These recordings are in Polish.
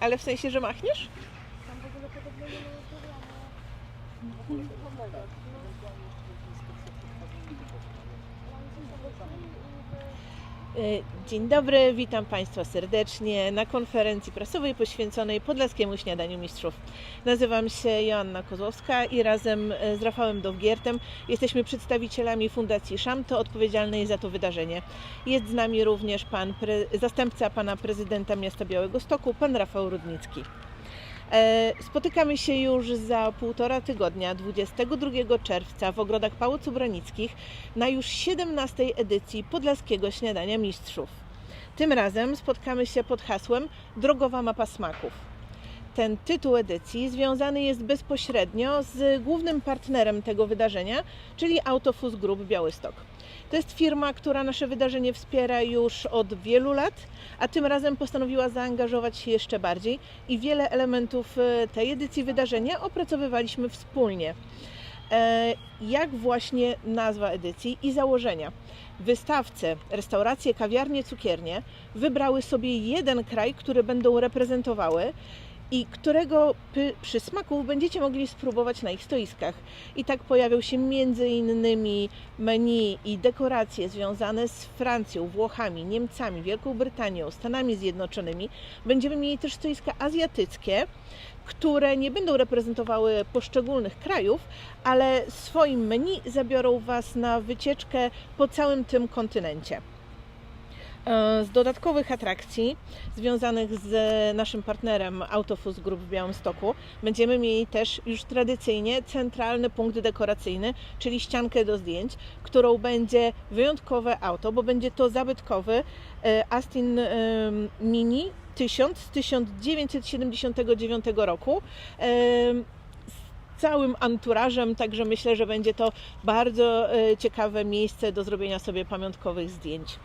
Ale w sensie, że machniesz? Tam w ogóle podobno nie ma programu. Y, Dzień dobry, witam Państwa serdecznie na konferencji prasowej poświęconej Podlaskiemu Śniadaniu Mistrzów. Nazywam się Joanna Kozłowska i razem e, z Rafałem Dowgiertem jesteśmy przedstawicielami Fundacji Szamto odpowiedzialnej za to wydarzenie. Jest z nami również pan zastępca pana prezydenta miasta Białego Stoku, pan Rafał Rudnicki. E, Spotykamy się już za półtora tygodnia, 22 czerwca w ogrodach Pałacu Branickich na już 17 edycji Podlaskiego Śniadania Mistrzów. Tym razem spotkamy się pod hasłem Drogowa Mapa Smaków. Ten tytuł edycji związany jest bezpośrednio z głównym partnerem tego wydarzenia, czyli Autofus Group Białystok. To jest firma, która nasze wydarzenie wspiera już od wielu lat, a tym razem postanowiła zaangażować się jeszcze bardziej i wiele elementów e, tej edycji wydarzenia opracowywaliśmy wspólnie. E, Jak właśnie nazwa edycji i założenia. Wystawcy, restauracje, kawiarnie, cukiernie wybrały sobie jeden kraj, który będą reprezentowały i którego przysmaków będziecie mogli spróbować na ich stoiskach. I tak pojawią się między innymi menu i dekoracje związane z Francją, Włochami, Niemcami, Wielką Brytanią, Stanami Zjednoczonymi. Będziemy mieli też stoiska azjatyckie, które nie będą reprezentowały poszczególnych krajów, ale swoim menu zabiorą Was na wycieczkę po całym tym kontynencie. E, Z dodatkowych atrakcji związanych z naszym partnerem Autofus Group w Białymstoku będziemy mieli też już tradycyjnie centralny punkt dekoracyjny, czyli ściankę do zdjęć, którą będzie wyjątkowe auto, bo będzie to zabytkowy e, Aston em, Mini 1000 z 1979 roku. z Całym anturażem, także myślę, że będzie to bardzo e, ciekawe miejsce do zrobienia sobie pamiątkowych zdjęć.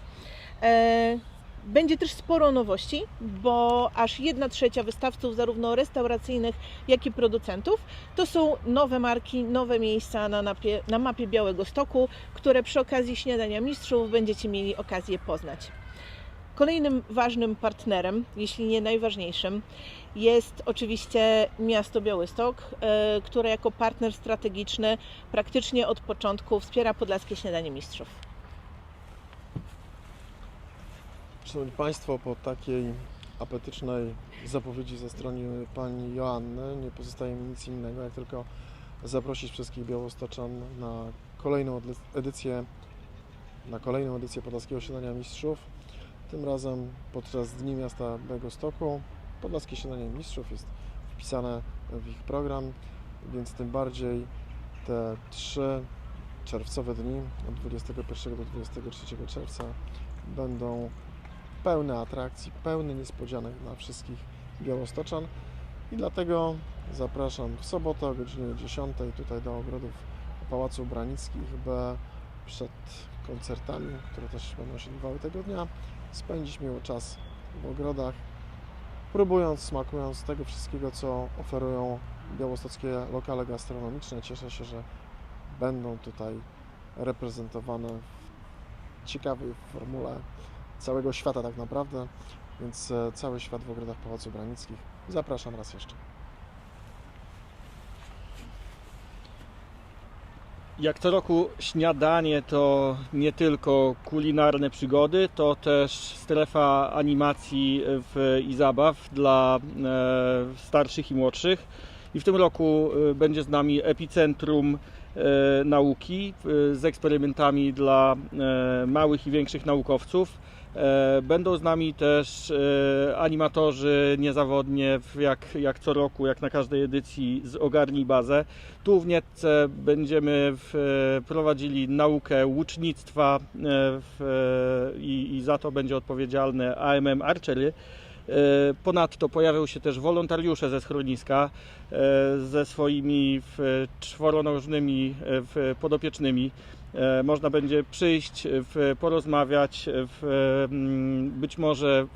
E, Będzie też sporo nowości, bo aż 1 trzecia wystawców, zarówno restauracyjnych, jak i producentów, to są nowe marki, nowe miejsca na, napie, na mapie Białego Stoku, które przy okazji śniadania mistrzów będziecie mieli okazję poznać. Kolejnym ważnym partnerem, jeśli nie najważniejszym, jest oczywiście miasto Białystok, e, które jako partner strategiczny praktycznie od początku wspiera Podlaskie Śniadanie Mistrzów. Szanowni Państwo, po takiej apetycznej zapowiedzi ze strony Pani Joanny nie pozostaje mi nic innego, jak tylko zaprosić wszystkich białostoczan na kolejną edycję na kolejną edycję Podlaskiego Śniadania Mistrzów. Tym razem podczas Dni Miasta Białegostoku Podlaskie Śniadanie Mistrzów jest wpisane w ich program, więc tym bardziej te trzy czerwcowe dni od 21 do 23 czerwca będą pełne atrakcji, pełne niespodzianek dla wszystkich białostoczan i dlatego zapraszam w sobotę o godzinie 10 tutaj do ogrodów Pałacu Branickich, by przed koncertami, które też będą się odbywały tego dnia, spędzić miło czas w ogrodach, próbując, smakując tego wszystkiego, co oferują białostockie lokale gastronomiczne. Cieszę się, że będą tutaj reprezentowane w ciekawej formule całego świata tak naprawdę, więc e, cały świat w ogrodach Pałacu Branickich. Zapraszam raz jeszcze. Jak co roku śniadanie to nie tylko kulinarne przygody, to też strefa animacji w, i zabaw dla e, starszych i młodszych. I w tym roku e, będzie z nami epicentrum e, nauki z eksperymentami dla e, małych i większych naukowców. E, Będą z nami też e, animatorzy niezawodnie, jak, jak co roku, jak na każdej edycji z Ogarnij Bazę. Tu w Nietce będziemy e, prowadzili naukę łucznictwa w, i, i za to będzie odpowiedzialne AMM Archery. E, Ponadto pojawią się też wolontariusze ze schroniska e, ze swoimi czworonożnymi e, podopiecznymi. Można będzie przyjść, porozmawiać, mm, być może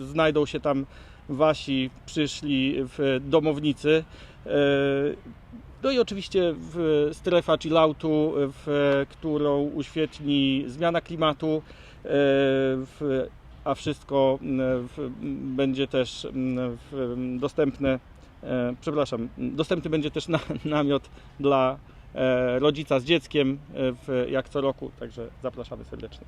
znajdą się tam wasi przyszli domownicy. No i oczywiście w strefa chilloutu, w którą uświetli zmiana klimatu, a wszystko m, w, m, będzie też m, w, m, dostępne, e, przepraszam, dostępny będzie też na, namiot dla e, rodzica z dzieckiem e, jak co roku, także zapraszamy serdecznie.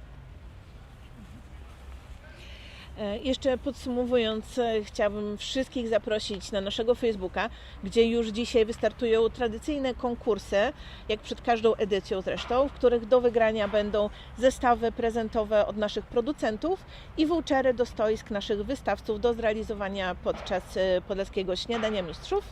E, Jeszcze podsumowując, e, chciałabym wszystkich zaprosić na naszego Facebooka, gdzie już dzisiaj wystartują tradycyjne konkursy, jak przed każdą edycją zresztą, w których do wygrania będą zestawy prezentowe od naszych producentów i vouchery do stoisk naszych wystawców do zrealizowania podczas e, Podlaskiego Śniadania Mistrzów.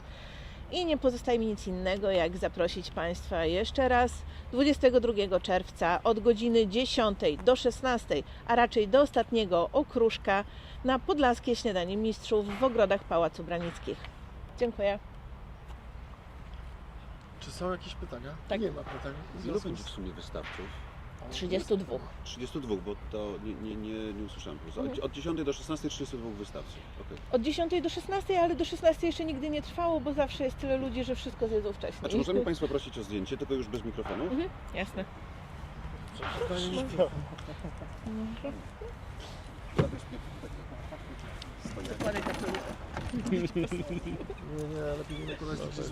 I nie pozostaje mi nic innego, jak zaprosić Państwa jeszcze raz 22 czerwca od godziny 10 do 16, a raczej do ostatniego okruszka na Podlaskie Śniadanie Mistrzów w ogrodach Pałacu Branickich. Dziękuję. Czy są jakieś pytania? Tak. Nie ma pytań. Ilu będzie z- w sumie wystawców? 32. 32, bo to nie, nie, nie, nie usłyszałem. Mhm. Od, od 10 do 16 32 wystawców. Okej. Od 10 do 16, ale do 16 jeszcze nigdy nie trwało, bo zawsze jest tyle ludzi, że wszystko zjedzą A wcześniej. czy możemy Państwa prosić o zdjęcie, tylko już bez mikrofonu? Mhm, jasne. Dokładnie tak. Nie, nie, lepiej nie podać, bo to.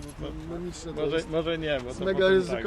To Może, nie, bo jest to mega potem ryzykowne.